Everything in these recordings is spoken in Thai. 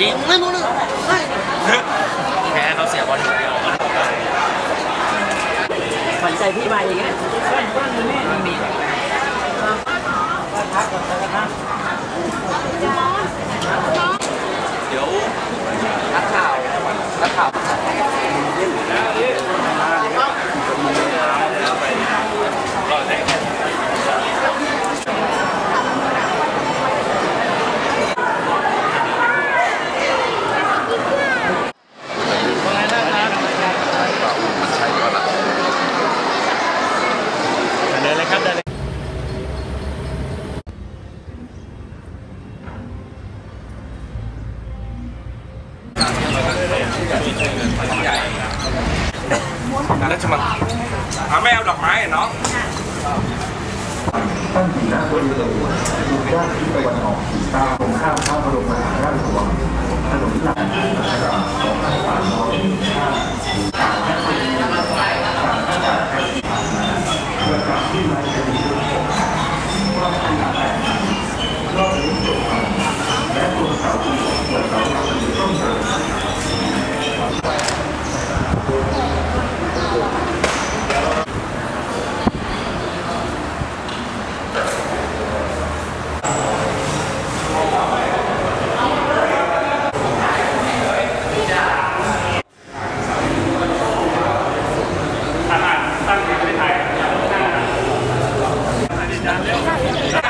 ยิงไม่รู้เลยแพ้เขาเสียบอล ขวัญใจพี่มาอย่างเงี้ย เดี๋ยวนักข่าวนักข่าว เดินเลยครับเดินเลย แล้วจะมาเอาไม่เอาดอกไม้เนาะตั้งอยู่หน้าบริเวณด้านทิศตะวันออกสีตาตรงข้ามพระบรมมหาราชวังถนนหลักนะครับสองพันสามร้อยห้าและตัวเสาอีกตัวเสาหลักอยู่ต้นเสา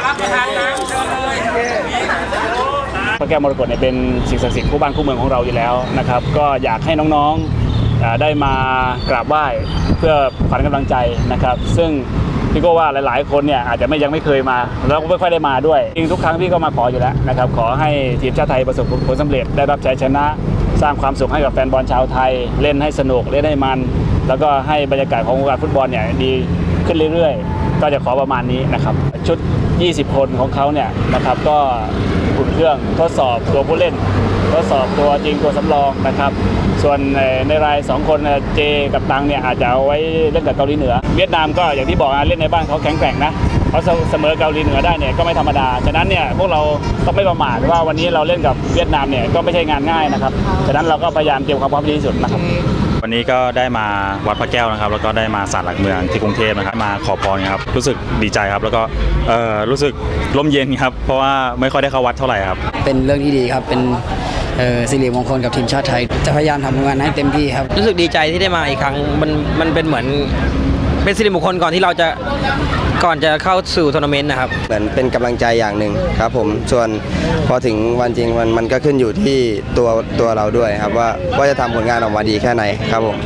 รับประทานน้ำเชิญเลย พระแก้วมรกตเนี่ยเป็นสิ่งศักดิ์สิทธิ์คู่บ้านคู่เมืองของเราอยู่แล้วนะครับ ก็อยากให้น้องๆได้มากราบไหว้เพื่อขวัญกำลังใจนะครับ ซึ่งพี่ก็ว่าหลาย ๆ คนเนี่ยอาจจะไม่ยังไม่เคยมา แล้วก็ไม่ค่อยได้มาด้วยจริงทุกครั้งพี่ก็มาขออยู่แล้วนะครับขอให้ทีมชาติไทยประสบผลสำเร็จได้รับชัยชนะ สร้างความสุขให้กับแฟนบอลชาวไทย เล่นให้สนุกเล่นให้มัน แล้วก็ให้บรรยากาศของวงการฟุตบอลเนี่ยดีขึ้นเรื่อย ๆ ก็จะขอประมาณนี้นะครับ ชุด 20 คนของเขาเนี่ยนะครับก็อุ่นเครื่องทดสอบตัวผู้เล่น ทดสอบตัวจริงตัวสำรองนะครับ ส่วนในราย 2 คนเนี่ยเจกับตังเนี่ยอาจจะเอาไว้เล่นกับเกาหลีเหนือ เวียดนามก็อย่างที่บอกนเล่นในบ้านเขาแข็งแกร่งนะเขาเสมอเกาหลีเหนือได้เนี่ยก็ไม่ธรรมดา ฉะนั้นเนี่ยพวกเราต้องไม่ประมาทว่าวันนี้เราเล่นกับเวียดนามเนี่ยก็ไม่ใช่งานง่ายนะครับ ฉะนั้นเราก็พยายามเตรียมความพร้อมดีที่สุดนะครับ วันนี้ก็ได้มาวัดพระแก้วนะครับ แล้วก็ได้มาศาลหลักเมืองที่กรุงเทพนะครับมาขอพรครับรู้สึกดีใจครับ แล้วก็เอ่อรู้สึกร่มเย็นครับ เพราะว่าไม่ค่อยได้เข้าวัดเท่าไหร่ครับ เป็นเรื่องที่ดีครับเป็นเอ่อสิริมงคลกับทีมชาติไทยจะพยายามทำงานให้เต็มที่ครับ รู้สึกดีใจที่ได้มาอีกครั้งมันมันเป็นเหมือนเป็นสิริมงคลก่อนที่เราจะ ก่อนจะเข้าสู่ทัวร์นาเมนต์นะครับ เหมือนเป็นกำลังใจอย่างหนึ่งครับผมส่วนพอถึงวันจริงมันมันก็ขึ้นอยู่ที่ตัวตัวเราด้วยครับว่าว่าจะทำผลงานออกมาดีแค่ไหนครับผม